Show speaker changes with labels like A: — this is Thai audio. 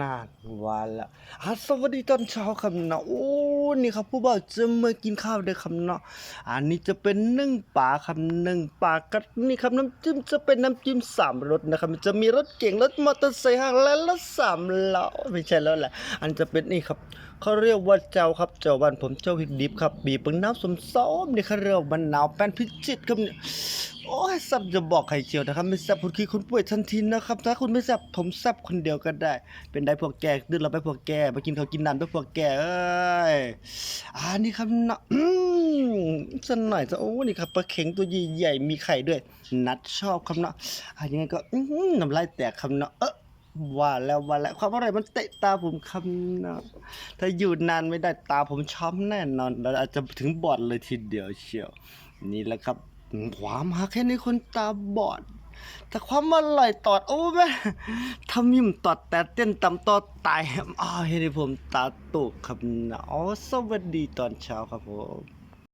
A: นานวันละอะสวัสดีตอนเช้าครับเนาะโอ้นี่ครับผู้บ่าวจะมากินข้าวเด้อครับเนาะอันนี้จะเป็นนึ่งปลาครับนึ่งปลากับนี่ครับน้ำจิ้มจะเป็นน้ำจิ้มสามรสนะครับมันจะมีรสเก่งรสมอเตอร์ไซค์ห้างและรสสามล้อไม่ใช่แล้วแหละอันจะเป็นนี่ครับเขาเรียกว่าเจ้าครับเจ้าบ้านผมเจ้าพริกดิบครับบีบปิ้งน้ำสมซ้อมนี่เขาเรียกว่ามะนาวแป้นพิจิตครับเนี่ย โอ้ยซับจะบอกใครเชียวนะครับ ไม่ซับคุณคือคุณป่วยทันทีนะครับ ถ้าคุณไม่ซับผมซับคนเดียวก็ได้ เป็นได้พวกแกดื้อเราไปพวกแกไปกินเขาวกินน้ำไปพวกแกเอ้ยอ่านี่ครับนะอืมสักหน่อยจะโอ้นี่ครับปลาเข็งตัวใหญ่ๆมีไข่ด้วย นัดชอบครับเนาะอ่ายังไงก็อื้อหือน้ำลายแตกครับเนาะเออว่าแล้วว่าแล้วความอร่อยมันเตะตาผมครับเนาะถ้าอยู่นานไม่ได้ตาผมช้ำแน่นอนแล้วอาจจะถึงบอดเลยทีเดียวเชียว นี่แหละครับ ความหักแค่ในคนตาบอด แต่ความอร่อยตอดโอ้แม่ทำยิ่มตอดแต่เต้นตำตอดตายอ้าวเห็นผมตาตกครับนะอ๋อสวัสดีตอนเช้าครับผม